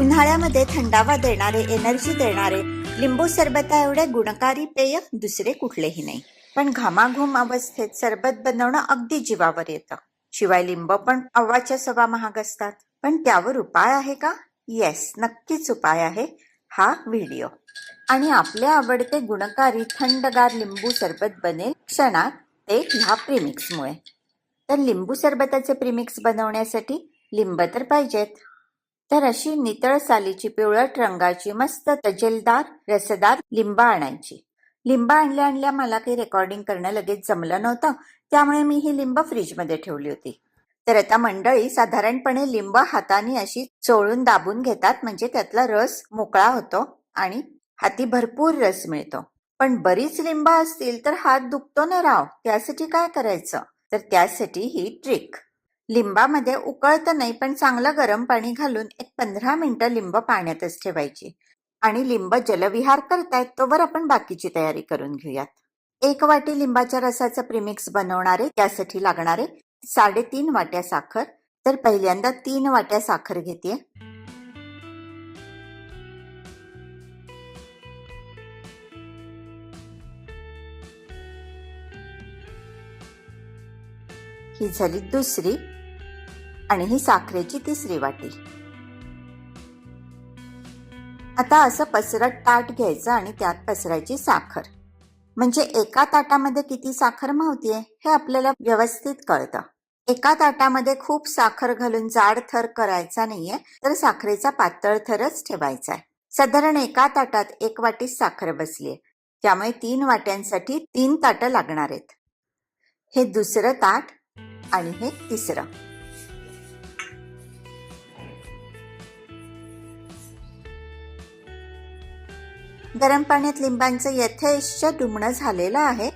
उन्हाळ्यामध्ये थंडावा देणारे एनर्जी देणारे लिंबू सरबता एवढे गुणकारी पेय दुसरे कुठलेही नाही. पण घामाघूम अवस्थेत सरबत बनवणं अगदी जीवावर येतं. शिवाय लिंब पण अव्वाच्या सवा महाग असतात. पण त्यावर उपाय आहे का? येस नक्कीच उपाय आहे. हा व्हिडिओ. आणि आपल्या आवडते गुणकारी थंडगार लिंबू सरबत बनेल क्षणात ते ह्या प्रिमिक्समुळे तर लिंबू सरबताचे प्रिमिक्स बनवण्यासाठी लिंब तर पाहिजेत. तर अशी नितळ सालीची पिवळट रंगाची मस्त तजेलदार रसदार लिंबा आणायची. लिंबा आणल्या आणल्या मला काही रेकॉर्डिंग करणं लगेच जमलं नव्हतं त्यामुळे मी ही लिंब फ्रीजमध्ये ठेवली होती. तर आता मंडळी साधारणपणे लिंब हाताने अशी चोळून दाबून घेतात म्हणजे त्यातला रस मोकळा होतो आणि हाती भरपूर रस मिळतो. पण बरीच लिंब असतील तर हात दुखतो ना राव त्यासाठी काय करायचं? तर त्यासाठी ही ट्रिक लिंबामध्ये उकळतं नाही पण चांगलं गरम पाणी घालून एक पंधरा मिनिटं लिंब पाण्यातच ठेवायची. आणि लिंब जलविहार करतायत तोवर आपण बाकीची तयारी करून घेऊयात. एक वाटी लिंबाच्या रसाचं प्रिमिक्स बनवणारे त्यासाठी लागणारे साडेतीन वाट्या साखर. तर पहिल्यांदा तीन वाट्या साखर घेते ही झाली दुसरी. आणि ही साखरेची तिसरी वाटी. आता असं पसरट ताट घ्यायचं आणि त्यात पसरायची साखर. म्हणजे एका ताटामध्ये किती साखर मावतीये हे आपल्याला व्यवस्थित कळतं. एका ताटामध्ये खूप साखर घालून जाड थर करायचा नाहीये तर साखरेचा पातळ थरच ठेवायचा आहे. साधारण एका ताटात एक वाटी साखर बसलीये. त्यामुळे तीन वाट्यांसाठी तीन ताटं लागणार आहेत. हे दुसरं ताट आणि हे तिसरं. गरम पाण्यात लिंबांचं यथेष्ट डुमणं झालेलं आहे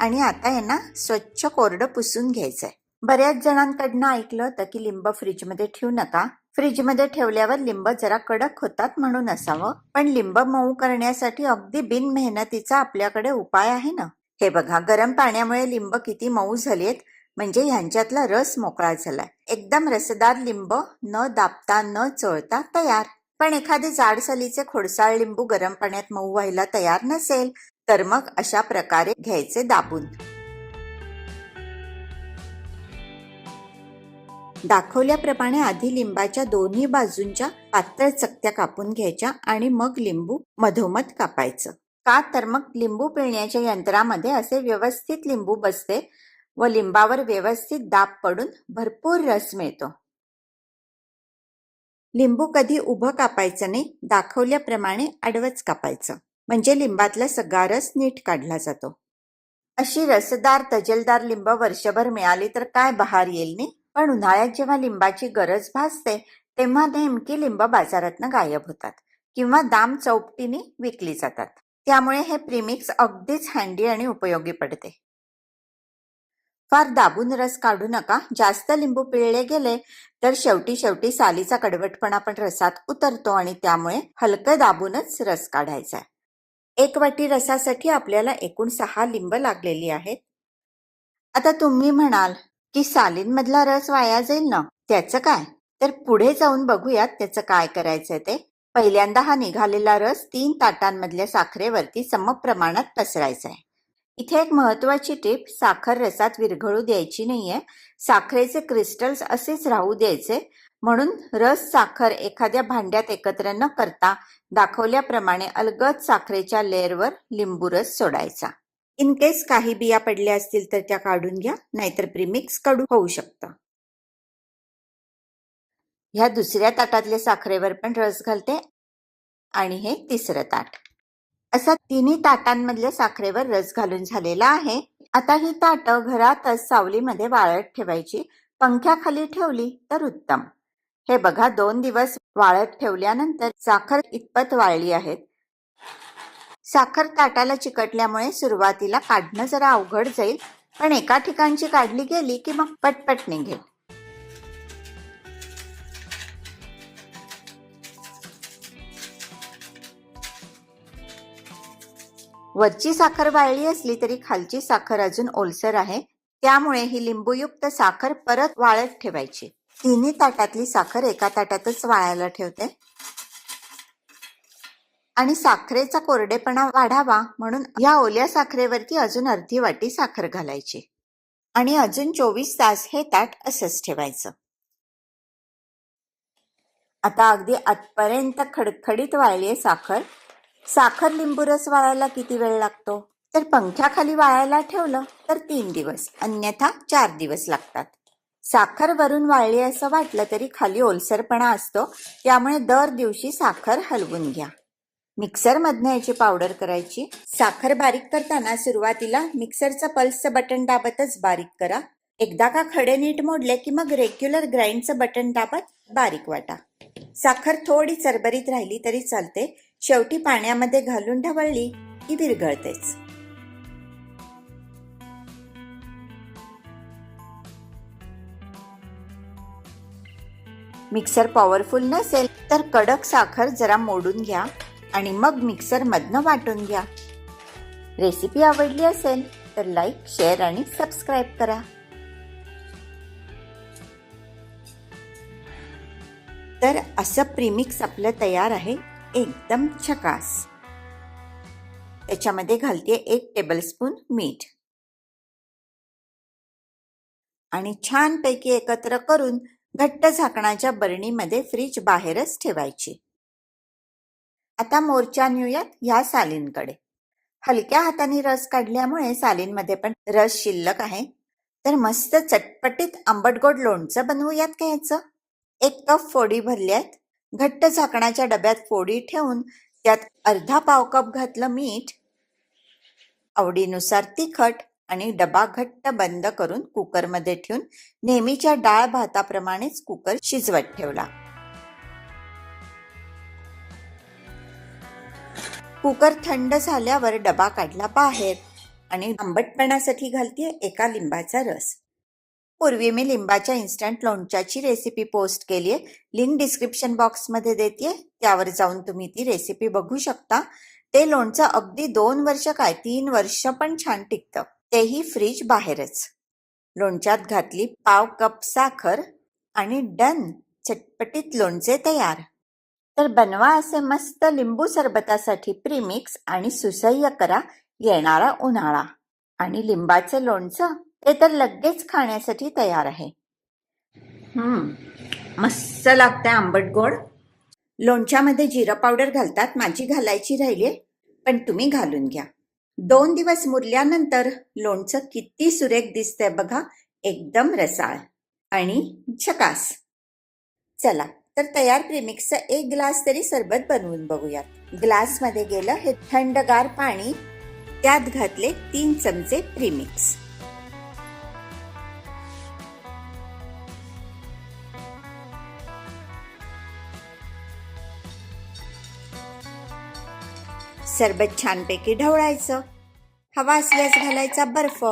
आणि आता यांना स्वच्छ कोरडं पुसून घ्यायचंय. बऱ्याच जणांकडनं ऐकलं होतं की लिंब फ्रीजमध्ये ठेवू नका. फ्रीजमध्ये ठेवल्यावर लिंब जरा कडक होतात म्हणून असावं. पण लिंब मऊ करण्यासाठी अगदी बिन मेहनतीचा आपल्याकडे उपाय आहे ना? हे बघा गरम पाण्यामुळे लिंब किती मऊ झालेत म्हणजे ह्यांच्यातला रस मोकळा झालाय. एकदम रसदार लिंब न दाबता न चोळता तयार. पण एखादे जाडसलीचे खोडसाळ लिंबू गरम पाण्यात मऊ व्हायला तयार नसेल तर मग अशा प्रकारे घ्यायचे दाबून. दाखवल्याप्रमाणे आधी लिंबाच्या दोन्ही बाजूंच्या पातळ चकत्या कापून घ्यायच्या आणि मग लिंबू मधोमध कापायचं. का तर मग लिंबू पिळण्याच्या यंत्रामध्ये असे व्यवस्थित लिंबू बसते व लिंबावर व्यवस्थित दाब पडून भरपूर रस मिळतो. लिंबू कधी उभं कापायचं नाही दाखवल्याप्रमाणे आडवंच कापायचं. म्हणजे लिंबातला सगळा रस नीट काढला जातो. अशी रसदार तजेलदार लिंब वर्षभर मिळाली तर काय बहार येईल नाही पण उन्हाळ्यात जेव्हा लिंबाची गरज भासते तेव्हा नेमकी लिंब बाजारातनं गायब होतात किंवा दाम चौपटीने विकली जातात. त्यामुळे हे प्रिमिक्स अगदीच हँडी आणि उपयोगी पडते. फार दाबून रस काढू नका. जास्त लिंबू पिळले गेले तर शेवटी शेवटी सालीचा कडवटपणा पण रसात उतरतो आणि त्यामुळे हलकं दाबूनच रस काढायचा एक वाटी रसासाठी आपल्याला एकूण सहा लिंब लागलेली आहेत. आता तुम्ही म्हणाल की सालींमधला रस वाया जाईल ना? त्याचं काय? तर पुढे जाऊन बघूयात त्याचं काय करायचं ते. पहिल्यांदा हा निघालेला रस तीन ताटांमधल्या साखरेवरती समप्रमाणात पसरायचा आहे. इथे एक महत्वाची टीप साखर रसात विरघळू द्यायची नाहीये. साखरेचे क्रिस्टल्स असेच राहू द्यायचे. म्हणून रस साखर एखाद्या भांड्यात एकत्र न करता दाखवल्याप्रमाणे अलगद साखरेच्या लेअरवर लिंबू रस सोडायचा. इन केस काही बिया पडल्या असतील तर त्या काढून घ्या नाहीतर प्रीमिक्स कडू होऊ शकतं. ह्या दुसऱ्या ताटातल्या साखरेवर पण रस घालते. आणि हे तिसरं ताट. असा तिन्ही ताटांमधल्या साखरेवर रस घालून झालेला आहे. आता ही ताटं घरातच सावलीमध्ये वाळत ठेवायची. पंख्याखाली ठेवली तर उत्तम. हे बघा दोन दिवस वाळत ठेवल्यानंतर साखर इतपत वाळली आहेत साखर ताटाला चिकटल्यामुळे सुरुवातीला काढणं जरा अवघड जाईल पण एका ठिकाणची काढली गेली की मग पटपट निघेल. वरची साखर वाळली असली तरी खालची साखर अजून ओलसर आहे. त्यामुळे ही लिंबूयुक्त साखर परत वाळत ठेवायची. तिन्ही ताटातली साखर एका ताटातच वाळायला ठेवते. आणि साखरेचा कोरडेपणा वाढावा म्हणून या ओल्या साखरेवरती अजून अर्धी वाटी साखर घालायची. आणि अजून चोवीस तास हे ताट असंच ठेवायचं. आता अगदी आतपर्यंत खडखडीत वाळली साखर साखर लिंबू रस वाळायला किती वेळ लागतो? तर पंख्याखाली वाळायला ठेवलं तर तीन दिवस अन्यथा चार दिवस लागतात. साखर वरून वाळली असं वाटलं तरी खाली ओलसरपणा असतो त्यामुळे दर दिवशी साखर हलवून घ्या. मिक्सरमधनं याची पावडर करायची. साखर बारीक करताना सुरुवातीला मिक्सरचं पल्सचं बटन दाबतच बारीक करा. एकदा का खडे नीट मोडले की मग रेग्युलर ग्राइंडचं बटन दाबत बारीक वाटा. साखर थोडी चरबरीत राहिली तरी चालते. शेवटी पाण्यामध्ये घालून ढवळली की विरघळतेच. मिक्सर पॉवरफुल नसेल तर कडक साखर जरा मोडून घ्या आणि मग मिक्सर मधनं वाटून घ्या. रेसिपी आवडली असेल तर लाईक शेअर आणि सबस्क्राईब करा. तर असं प्रीमिक्स आपलं तयार आहे. एकदम छकास. याच्यामध्ये घालते एक टेबलस्पून मीठ. आणि छानपैकी एकत्र करून घट्ट झाकणाच्या बरणीमध्ये फ्रीज बाहेरच ठेवायची. आता मोर्चा नेऊयात ह्या सालींकडे. हलक्या हाताने रस काढल्यामुळे सालींमध्ये पण रस शिल्लक आहे. तर मस्त चटपटीत आंबटगोड लोणचं बनवूयात का ह्याचं एक कप फोडी भरल्यात. घट्ट झाकणाच्या डब्यात फोडी ठेवून त्यात अर्धा पाव कप घातलं मीठ आवडीनुसार तिखट आणि डबा घट्ट बंद करून कुकरमध्ये ठेवून नेहमीच्या डाळ भाताप्रमाणेच कुकर शिजवत ठेवला. कुकर थंड झाल्यावर डबा काढला बाहेर आणि आंबटपणासाठी घालते एका लिंबाचा रस. पूर्वी मी लिंबाच्या इन्स्टंट लोणच्याची रेसिपी पोस्ट केली आहे लिंक डिस्क्रिप्शन बॉक्समध्ये देते त्यावर जाऊन तुम्ही ती रेसिपी बघू शकता. ते लोणचं अगदी दोन वर्ष काय तीन वर्ष पण छान टिकतं. तेही फ्रीज बाहेरच. लोणच्यात घातली पाव कप साखर आणि डन चटपटीत लोणचे तयार. तर बनवा असे मस्त लिंबू सरबतासाठी प्रीमिक्स आणि सुसह्य करा. येणारा उन्हाळा. आणि लिंबाचे लोणचं ते तर लगेच खाण्यासाठी तयार आहे. हम्म. मस्त लागतंय आंबट गोड. लोणच्यामध्ये जिरं पावडर घालतात माझी घालायची राहिली पण तुम्ही घालून घ्या. दोन दिवस मुरल्यानंतर लोणचं किती सुरेख दिसतंय बघा एकदम रसाळ आणि छकास चला तर तयार प्रेमिक्सचं एक ग्लास तरी सरबत बनवून बघूयात. ग्लासमध्ये गेलं हे थंडगार पाणी त्यात घातले तीन चमचे प्रीमिक्स. सरबत छानपैकी ढवळायचं. हवा असल्यास घालायचा बर्फ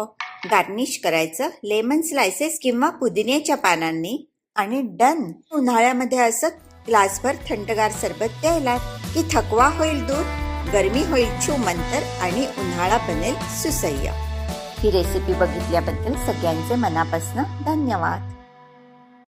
गार्निश करायचं लेमन स्लायसेस किंवा पुदिन्याच्या पानांनी आणि डन. उन्हाळ्यामध्ये असं ग्लासभर थंडगार सरबत प्यायला की थकवा होईल दूर गरमी होईल छू मंतर आणि उन्हाळा बनेल सुसह्य. ही रेसिपी बघितल्याबद्दल सगळ्यांचे मनापासून धन्यवाद.